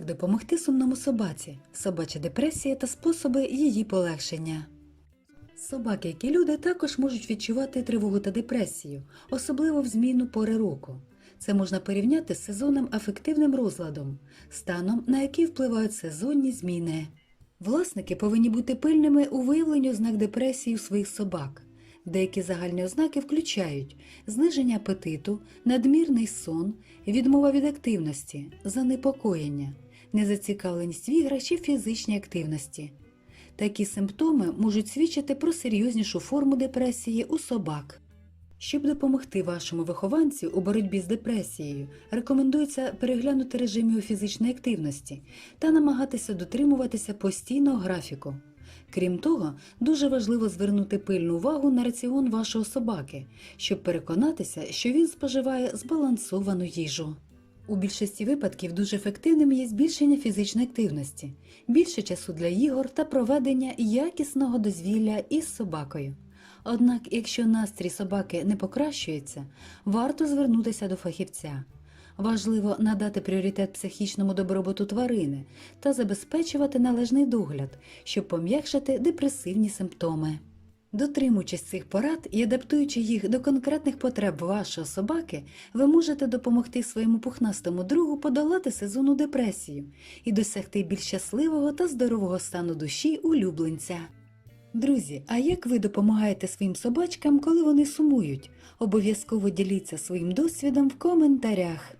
Як допомогти сумному собаці, собача депресія та способи її полегшення. Собаки, як і люди, також можуть відчувати тривогу та депресію, особливо в зміну пори року. Це можна порівняти з сезонним афективним розладом, станом, на який впливають сезонні зміни. Власники повинні бути пильними у виявленні ознак депресії у своїх собак. Деякі загальні ознаки включають зниження апетиту, надмірний сон, відмова від активності, занепокоєння, незацікавленість в іграх чи фізичній активності. Такі симптоми можуть свідчити про серйознішу форму депресії у собак. Щоб допомогти вашому вихованцю у боротьбі з депресією, рекомендується переглянути режим його фізичної активності та намагатися дотримуватися постійного графіку. Крім того, дуже важливо звернути пильну увагу на раціон вашого собаки, щоб переконатися, що він споживає збалансовану їжу. У більшості випадків дуже ефективним є збільшення фізичної активності, більше часу для ігор та проведення якісного дозвілля із собакою. Однак, якщо настрій собаки не покращується, варто звернутися до фахівця. Важливо надати пріоритет психічному добробуту тварини та забезпечувати належний догляд, щоб пом'якшити депресивні симптоми. Дотримуючись цих порад і адаптуючи їх до конкретних потреб вашої собаки, ви можете допомогти своєму пухнастому другу подолати сезонну депресію і досягти більш щасливого та здорового стану душі улюбленця. Друзі, а як ви допомагаєте своїм собачкам, коли вони сумують? Обов'язково діліться своїм досвідом в коментарях.